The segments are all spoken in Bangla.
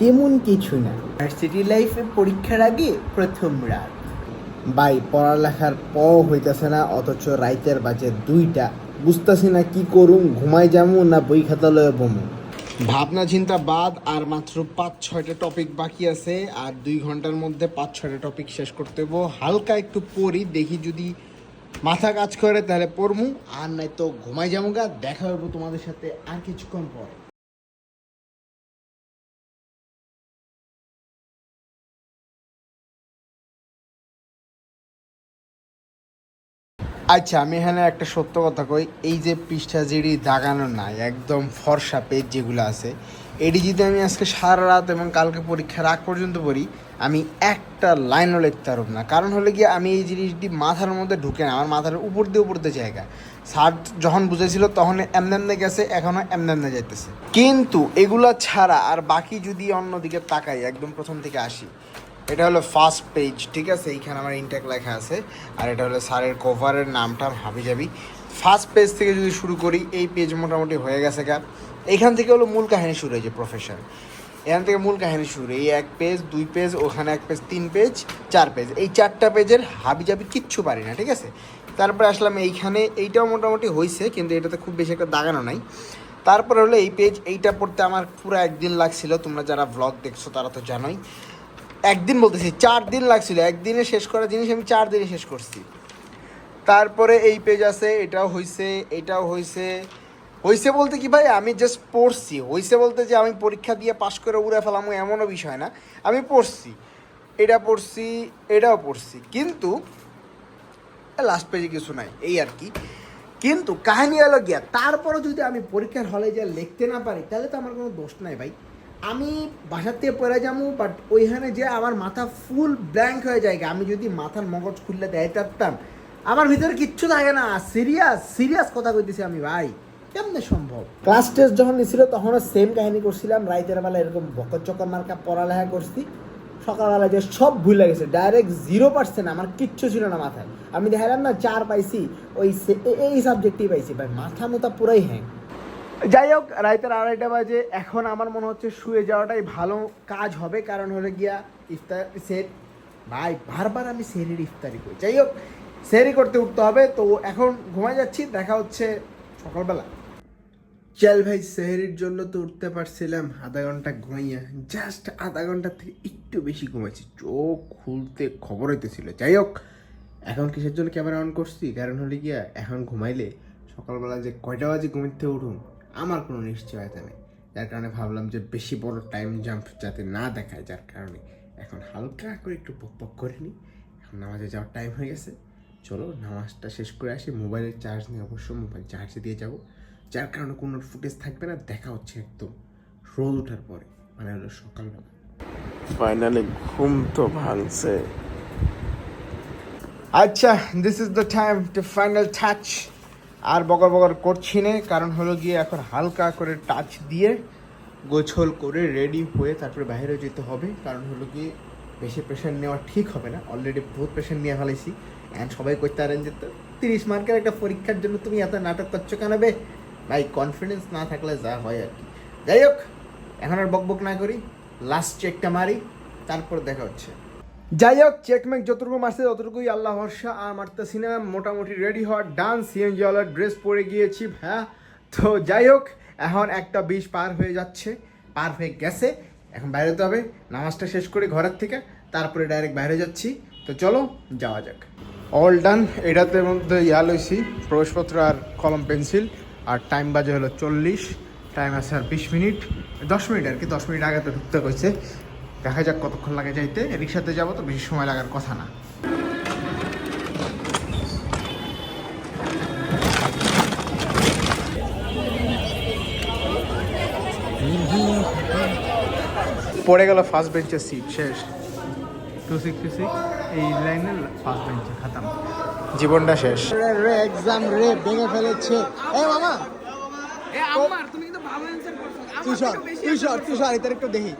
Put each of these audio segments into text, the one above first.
তেমন কিছু না। ভার্সিটি লাইফে পরীক্ষার আগে প্রথম রাত। ভাই পড়ালেখার প হইতেছে না অথচ রাইতের বাজে দুইটা। বুঝতেছি না কি করুম ঘুমাই যামু না বই খাতা লয়ে বমু। ভাবনা চিন্তা বাদ আর মাত্র পাঁচ ছয়টা টপিক বাকি আছে আর দুই ঘণ্টার মধ্যে পাঁচ ছয়টা টপিক শেষ করতে হব হালকা একটু পড়ি দেখি যদি মাথা কাজ করে, তাহলে পড়মু। আর নাই তো ঘুমাই যাব গা, দেখা হব তোমাদের সাথে আর কিছুক্ষণ পর। আচ্ছা আমি এখানে একটা সত্য কথা কই। এই যে পৃষ্ঠা যেটি দাগানো নাই, একদম ফর্সা পেজ যেগুলো আছে যদি আমি আজকে সারা রাত এবং কালকে পরীক্ষার আগ পর্যন্ত পড়ি, আমি একটা লাইনও লিখতে পারব না। কারণ হলে গিয়ে আমি এই জিনিসটি মাথার মধ্যে ঢুকে না, আমার মাথার উপর দিয়ে উপর দিয়ে জায়গা। স্যার যখন বুঝেছিল তখন এমনে গেছে, এখনও এমনে যাইতেছে। কিন্তু এগুলা ছাড়া আর বাকি যদি অন্যদিকে তাকাই, একদম প্রথম থেকে আসি, এটা হলো ফার্স্ট পেজ ঠিক আছে? এইখানে আমার ইনটেক লেখা আছে, আর এটা হলো স্যারের কভারের নামটা হাবি যাবি। ফার্স্ট পেজ থেকে যদি শুরু করি, এই পেজ মোটামুটি হয়ে গেছে গা। এইখান থেকে হলো মূল কাহিনী শুরু হয়েছে প্রফেশন এখান থেকে মূল কাহিনী শুরু এই এক পেজ দুই পেজ ওখানে এক পেজ তিন পেজ চার পেজ এই চারটা পেজের হাবি জাবি কিচ্ছু পারি না, ঠিক আছে? তারপরে আসলাম এইখানে, এইটাও মোটামুটি হয়েছে কিন্তু এটাতে খুব বেশি একটা দাগানো নাই। তারপরে হলো এই পেজ এইটা পড়তে আমার পুরো একদিন লাগছিল। তোমরা যারা ভ্লগ দেখছ, তারা তো জানোই। একদিন বলতেছি, চার দিন লাগছিল। একদিনে শেষ করা জিনিস আমি চার দিনে শেষ করছি। তারপরে এই পেজ আছে, এটাও হইছে এটাও হইছে। হইছে বলতে কি ভাই, আমি জাস্ট পড়ছি। হইছে বলতে যে আমি পরীক্ষা দিয়ে পাশ করে উড়ে ফেলাম এমনও বিষয় না। আমি পড়ছি। এটা পড়ছি, এটাও পড়ছি। কিন্তু লাস্ট পেজে কিছু নাই, এই আর কি। কিন্তু কাহিনী হলো গিয়া, তারপরও যদি আমি পরীক্ষার হলে যা লিখতে না পারি, তাহলে তো আমার কোনো দোষ নাই ভাই। আমি বাসার থেকে পড়ে যাব বাট ওইখানে যে আমার মাথা ফুল ব্ল্যাঙ্ক হয়ে যায় আমি যদি মাথার মগজ খুললে দেয় পারতাম আমার ভিতরে কিচ্ছু থাকে না। সিরিয়াস সিরিয়াস কথা কইতেছি আমি ভাই। কেমনে সম্ভব? ক্লাস টেস্ট যখন নিছিল তখনও সেম কাহিনী করছিলাম। রাইতের বেলা এরকম বকর চকর মার্কা পড়ালেখা করছি। সকালবেলা যে সব ভুলে গেছে। ডাইরেক্ট জিরো পার্সেন্ট আমার কিচ্ছু ছিল না মাথায়। আমি দেখালাম না চার পাইছি। ওই সে- এই সাবজেক্টই পাইছি। ভাই মাথা মোতা পুরাই হ্যাং। যাই হোক রাইতের আড়াইটা বাজে। এখন আমার মনে হচ্ছে শুয়ে যাওয়াটাই ভালো কাজ হবে। কারণ হলে গিয়া ইফতার সের ভাই বারবার আমি সেরির ইফতারি করি। যাই হোক সেরি করতে উঠতে হবে। তো এখন ঘুমাই যাচ্ছি। দেখা হচ্ছে সকালবেলা। চল ভাই সেহরির জন্য তো উঠতে পারছিলাম। আধা ঘণ্টা ঘুমাইয়া জাস্ট আধা ঘণ্টা থেকে একটু বেশি ঘুমাইছি। চোখ খুলতে খবর হইতেছিল। যাই হোক, এখন কিসের জন্য ক্যামেরা অন করছি? কারণ হলে গিয়া, এখন ঘুমাইলে সকালবেলা যে কয়টা বাজে ঘুমাইতে উঠুন আমার কোনো নিশ্চয়তা নেই। যার কারণে ভাবলাম যে বেশি বড় টাইম জাম্প যাতে না দেখায়, যার কারণে এখন হালকা করে একটু বক বক করে নিই। এখন নামাজে যাওয়ার টাইম হয়ে গেছে। চলো, নামাজটা শেষ করে আসি। মোবাইলের চার্জ নিয়ে অবশ্য মোবাইল চার্জে দিয়ে যাব। যার কারণে কোনো ফুটেজ থাকবে না, দেখা হচ্ছে একদম রোদ ওঠার পরে মানে হলো সকালবেলা। ফাইনালি ঘুম তো ভাঙছে। আচ্ছা this is the time to final touch আর বকর বকর করছি না, কারণ হলো গিয়ে এখন হালকা করে টাচ দিয়ে গোছল করে রেডি হয়ে তারপরে বাইরে যেতে হবে। কারণ হলো গিয়ে বেশি প্রেশার নেওয়া ঠিক হবে না। অলরেডি বহুত প্রেশার নিয়ে ফেলেছি অ্যান্ড সবাই করতে পারেন যে তিরিশ মার্কের একটা পরীক্ষার জন্য তুমি এত নাটক করছ কেন ভাই কনফিডেন্স না থাকলে যা হয় আর কি। যাই হোক, এখন আর বক বক না করি লাস্ট চেকটা মারি, তারপর দেখা হচ্ছে। যাই হোক চেকমেক যতটুকু মারছে ততটুকুই আল্লাহ ভরসা, আর মারতেছি না, মোটামুটি রেডি হওয়ার ডান্স সিএনজি ওয়ালার ড্রেস পরে গিয়েছি হ্যাঁ। তো যাই হোক, এখন একটা বিশ পার হয়ে যাচ্ছে, পার হয়ে গেছে। এখন বাইরে যেতে হবে, নামাজটা শেষ করে ঘরের থেকে, তারপরে ডাইরেক্ট বাইরে যাচ্ছি। তো চলো, যাওয়া যাক। অল ডান এটাতে মধ্যে ইয়া লইছি, প্রবেশপত্র আর কলম পেন্সিল আর টাইম বাজে হলো চল্লিশ টাইম আছে আর বিশ মিনিট। দশ মিনিট আর কি, দশ মিনিট আগে তো ঢুকতে কইছে দেখা যাক কতক্ষণ লাগে যাইতে। রিক্সাতে যাব তো, বেশি সময় লাগার কথা না। পড়ে গেল ফার্স্ট বেঞ্চের সিট শেষ। টু সিক্সটি সিক্স এই লাইনের ফার্স্ট বেঞ্চে খাতাম। জীবনটা শেষ। রে এক্সাম রে ভেঙে ফেলেছে। এ মামা! এ আমার তুমি কিন্তু ভালো অ্যানসার করছ। তুই সর তুই সর তুই সর এটার একটু দেখি।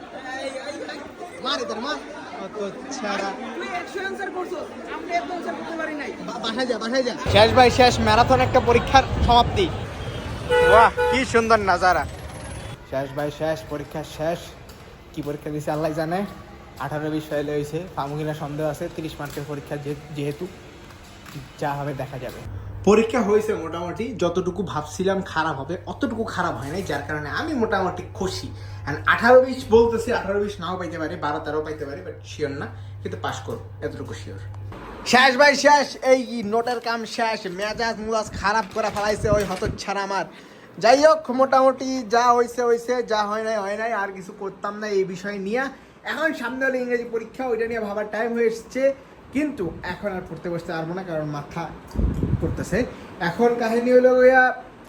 মার এটার মার। অত ছাড়া। তুই 100 অ্যানসার করছ আমরা এত অ্যানসার করতে পারি নাই। বাসায় যা বাসায় যা। শেষ ভাই শেষ ম্যারাথন একটা পরীক্ষার সমাপ্তি। বাহ কি সুন্দর নাজারা। শেষ ভাই শেষ পরীক্ষা শেষ। কি পরীক্ষা দিয়েছে আল্লাহ জানে। আঠারো বিশ ফেলে হয়েছে ফামুকিনা সন্দেহ আছে তিরিশ মার্কের পরীক্ষা যেহেতু। যা হবে দেখা যাবে। পরীক্ষা হয়েছে মোটামুটি, যতটুকু ভাবছিলাম খারাপ হবে, অতটুকু খারাপ হয় নাই, যার কারণে আমি মোটামুটি খুশি। অ্যান্ড আঠারো বিশ বলতেছি, আঠারো বিশ নাও পাইতে পারি, বারো তেরো পাইতে পারে বাট শিওর না, কিন্তু পাশ করো এতটুকু শিওর শেষ ভাই, শেষ, এই নোটের কাম শেষ, মেজাজ মুজাজ খারাপ করে ফেলাইছে ওই হতচ্ছাড়া আমার। যাই হোক, মোটামুটি যা হয়েছে হয়েছে যা হয় নাই হয় নাই, আর কিছু করতাম না এই বিষয় নিয়ে। এখন সামনে হলো ইংরেজি পরীক্ষা, ওইটা নিয়ে ভাবার টাইম হয়ে এসছে। কিন্তু এখন আর পড়তে বসতে পারব না, কারণ মাথা করতেছে। এখন কাহিনী হলো গিয়া,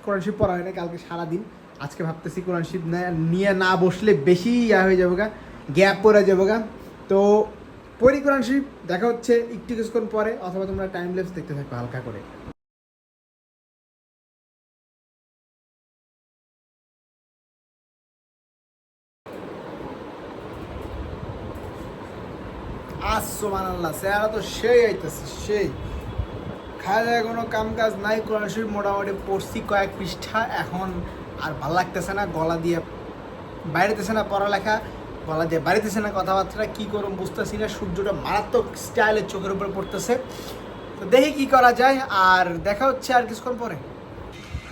কোরআন শিব পড়া হয় না কালকে সারাদিন। আজকে ভাবতেছি কোরআন শিব নিয়ে না বসলে বেশি ইয়া হয়ে যাব গা, গ্যাপ পড়ে যাব গা। তো পরি কোরআন শিব দেখা হচ্ছে একটু কিছুক্ষণ পরে, অথবা তোমরা টাইম লেপস দেখতে থাকো হালকা করে। আসমান আল্লাহ স্যারা তো সেই আইতেছে, সেই। খাওয়া কোনো কাম কাজ নাই, কোরআন শরীফ মোটামুটি পড়ছি কয়েক পৃষ্ঠা, এখন আর ভালো লাগতেছে না, গলা দিয়ে বাইরেতেছে না পড়ালেখা, গলা দিয়ে বাড়িতেছে না কথাবার্তা, কি করুন বুঝতেছি না, সূর্যটা মারাত্মক স্টাইলের চোখের উপরে পড়তেছে। তো দেখি কি করা যায়, আর দেখা হচ্ছে আর কিছুক্ষণ পরে।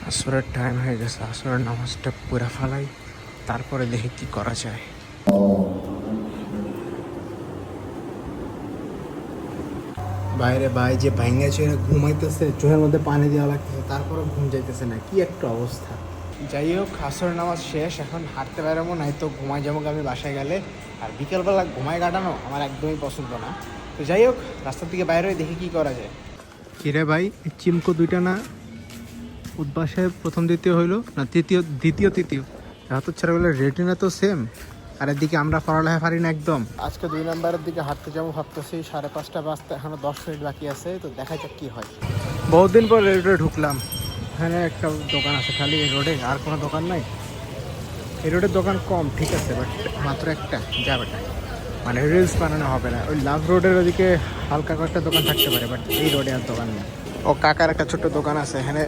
আসরের টাইম হয়ে গেছে, আসরের নামাজটা পুরা ফালাই, তারপরে দেখি কি করা যায়। বাইরে ভাই যে ভাইঙ্গা ছেড়ে ঘুমাইতেছে চোখের মধ্যে পানি দেওয়া লাগতেছে তারপরে ঘুম যাইতেছে না। কি একটা অবস্থা। যাই হোক আসর নামাজ শেষ এখন হাঁটতে বেরোবো নাই তো ঘুমাই যাব আমি বাসায় গেলে। আর বিকেলবেলা ঘুমায় কাটানো আমার একদমই পছন্দ না। তো যাই হোক রাস্তার দিকে বাইরে দেখি কি করা যায়। কিরে ভাই চিমকো দুইটা না উদ্বাসে প্রথম দ্বিতীয় হইল না তৃতীয় দ্বিতীয় তৃতীয়? হাতের ছাড়াগুলো রেটিনা তো সেম আর এদিকে আমরা পড়ালেখা পারি না একদম। আজকে দুই নাম্বারের দিকে হাঁটতে যাব ভাবতেছি সাড়ে পাঁচটা বাজতে এখনও দশ মিনিট বাকি আছে তো দেখা যাক কি হয়। বহুদিন পর রোডে ঢুকলাম। এখানে একটা দোকান আছে খালি এই রোডে আর কোনো দোকান নাই। এই রোডের দোকান কম ঠিক আছে বাট মাত্র একটা যাবে না মানে রিলস বানানো হবে না। ওই লাভ রোডের ওদিকে হালকা কয়েকটা দোকান থাকতে পারে বাট এই রোডে আর দোকান নেই। ও কাকার একটা ছোট্ট দোকান আছে এখানে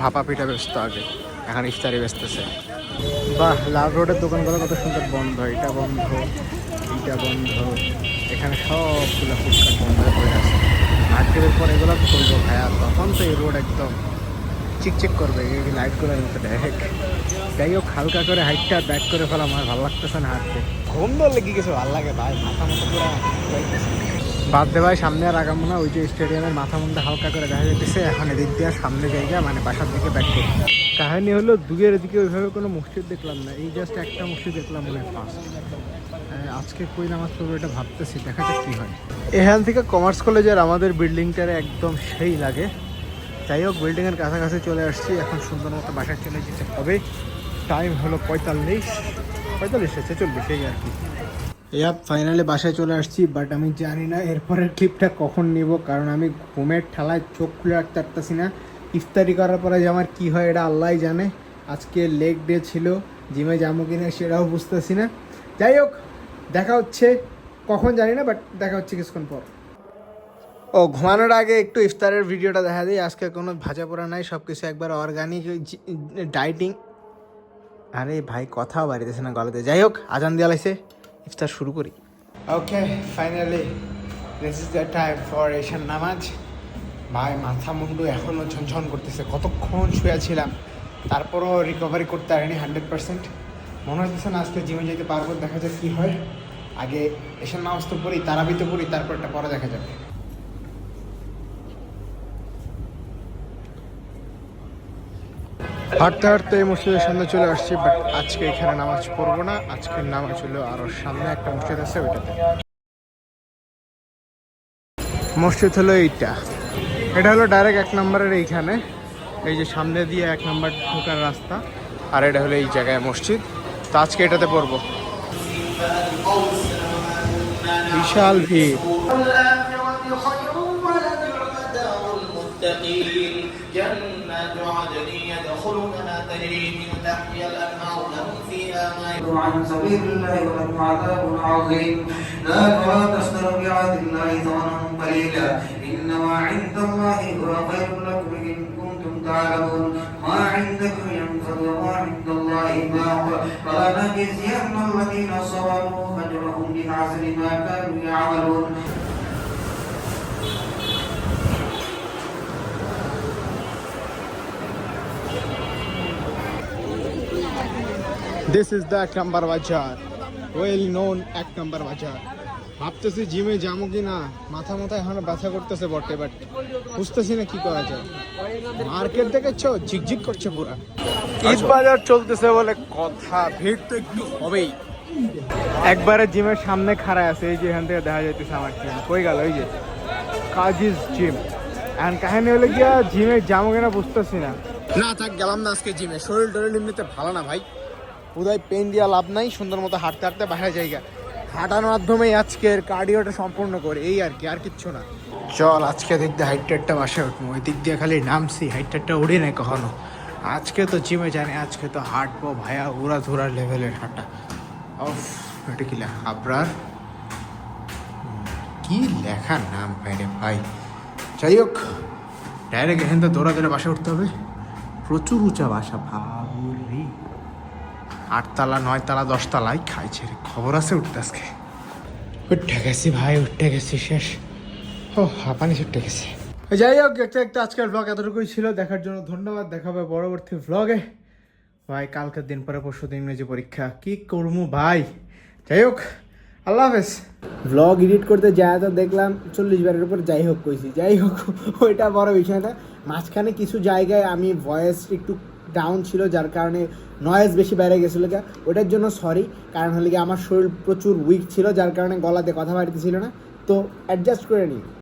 ভাপা পিঠা বেচতো আগে এখন ইফতারি বেচতেছে। বাহ লাভ রোডের দোকানগুলো কত সুন্দর বন্ধ, এটা বন্ধ এইটা বন্ধ, এখানে সবগুলো ফুটকাট বন্ধ হয়ে আছে। মার্কেটের পর এগুলো খুলবো ভাইয়া, তখন তো এই রোড একদম চিকচিক করবে, এই লাইটগুলোর মতো ডাইরেক্ট যাই হোক, হালকা করে হাইটটা ব্যাক করে ফেলা, আমার ভালো লাগতেছে না হাঁটতে। ঘুম ধরলে কি কিছু ভালো লাগে ভাই? মাথা মতো পুরো বাদ দে ভাই সামনে আর আগামো না, ওই যে স্টেডিয়ামের মাথা মধ্যে হালকা করে দেখা যাচ্ছে এখন এদিক দিয়ে সামনে জায়গা মানে বাসার দিকে ব্যাক করি কাহিনী হলো দুগের এদিকে ওইভাবে কোনো মসজিদ দেখলাম না, এই জাস্ট একটা মসজিদ দেখলাম মনে ফার্স্ট আজকে কই নামাজ পড়ব এটা ভাবতেছি, দেখা যাক কী হয়। এখান থেকে কমার্স কলেজের আমাদের বিল্ডিংটার একদম সেই লাগে। যাই হোক বিল্ডিংয়ের কাছাকাছি চলে আসছি, এখন সুন্দর মতো বাসায় চলে যেতে হবে। টাইম হলো পঁয়তাল্লিশ পঁয়তাল্লিশ ছেচল্লিশ এই আর কি। ইয়াপ ফাইনালি বাসায় চলে আসছি বাট আমি জানি না এরপরের ক্লিপটা কখন নিব, কারণ আমি ঘুমের ঠালায় চোখ খুলে রাখতে পারতেছি না। ইফতারি করার পরে যে আমার কী হয় এটা আল্লাহ জানে। আজকে লেগ ডে ছিল, জিমে যাব কিনা সেটাও বুঝতেছি না। যাই হোক, দেখা হচ্ছে কখন জানি না বাট দেখা হচ্ছে কিছুক্ষণ পর। ও, ঘুমানোর আগে একটু ইফতারের ভিডিওটা দেখা দিই, আজকে কোনো ভাজা পোড়া নাই সব কিছু একবার অর্গানিক ডাইটিং আরে ভাই, কথাও বাড়িতেছে না গলাতে। যাই হোক, আজান দেওয়া লাগছে। ইফতার শুরু করি। Okay finally this is the time for Eshan নামাজ ভাই, মাথা মুন্ডু এখনও ঝনঝন করতেছে। কতক্ষণ শুয়েছিলাম তারপরও রিকভারি করতে পারিনি হান্ড্রেড পার্সেন্ট মনে হচ্ছে না আজকে জিমে যেতে পারব, দেখা যাক কী হয়। আগে এশান নামাজ তো পড়ি, তারাবি তো পড়ি একটা পরে দেখা যাবে। হাঁটতে হাঁটতে এই মসজিদের সামনে চলে আসছি বাট আজকে এখানে নামাজ পড়বো না আজকের নামাজ হলো আরো সামনে একটা মসজিদ আছে ওইটাতে মসজিদ হলো এইটা এটা হলো ডাইরেক্ট এক নম্বরের এইখানে এই যে সামনে দিয়ে এক নম্বর ঢোকার রাস্তা আর এটা হলো এই জায়গায় মসজিদ তো আজকে এটাতে পড়বো বিশাল ভিড় المتقين جنات عدن يدخلونها تجري من تحتها الانهار لهم فيها ما عن سبيل الله ولهم عذاب عظيم لا ولا تشتروا بعهد الله ثمنا قليلا انما عند الله هو خير لكم ان كنتم تعلمون ما عندكم ينفد وما عند الله باق فلنجزين الذين صبروا أجرهم بأحسن ما كانوا يعملون দিস ইজ দ্য এক নাম্বার বাজার ওয়েল নোন এক নাম্বার বাজার ভাবতেছি জিমে যাব কি না মাথা মাথা এখনও ব্যথা করতেছে বটে বাট বুঝতেছি না কি করা যায়। মার্কেট দেখেছ? ঝিকঝিক করছে পুরা। ঈদ বাজার চলতেছে বলে কথা ভিড় তো একটু হবেই। একবারে জিমের সামনে খাড়ায় আছে এই যে এখান থেকে দেখা যাইতেছে আমার জিম কই গেল ওই যে? কাজিজ জিম এখন কাহিনী হলে গিয়া জিমে যাব কিনা বুঝতেছি না। না থাক গেলাম না আজকে জিমে শরীর টরীর এমনিতে ভালো না ভাই। উদয় পেন দিয়া লাভ নাই, সুন্দর মতো হাঁটতে হাঁটতে বাইরে জায়গা। হাঁটার মাধ্যমেই আজকের কার্ডিওটা সম্পূর্ণ করে, এই আর কি, আর কিচ্ছু না। চল, আজকে দিক দিয়ে হাইটটারটা বাসায় উঠবো। ওই দিক দিয়ে খালি নামছি হাইটটারটা উড়ে নাই কখনো। আজকে তো জিমে জানি আজকে তো হাঁটবো ভায়া উড়া ধুরা লেভেলের হাঁটা অফ কি লেখা নাম ভাই রে ভাই। যাই হোক ডাইরেক্ট এখান থেকে দৌড়া দৌড়ে বাসা উঠতে হবে। প্রচুর উঁচা বাসা ভাবুরি আটতলা নয়তলা দশতলায় খাইছে রে। খবর আছে উঠতে আজকে? উঠে গেছি ভাই উঠে গেছি শেষ। ও হাঁপানি ছুটে গেছে। যাই হোক একটা একটা আজকের ব্লগ এতটুকুই ছিল। দেখার জন্য ধন্যবাদ। দেখা হবে পরবর্তী ব্লগে ভাই কালকের দিন পরে পরশু দিন ইংরেজি পরীক্ষা। কি করব ভাই? যাই হোক আল্লাহ হাফেজ। ব্লগ এডিট করতে যায় তো দেখলাম চল্লিশ বারের উপর যাই হোক কইছি। যাই হোক ওইটা বড় বিষয় না। মাঝখানে কিছু জায়গায় আমি ভয়েস একটু ডাউন ছিল, যার কারণে নয়েজ বেশি বেড়ে গেছিল গা ওটার জন্য সরি কারণ হলে কি আমার শরীর প্রচুর উইক ছিল, যার কারণে গলাতে কথা বাড়িতেছিল না। তো অ্যাডজাস্ট করে নিই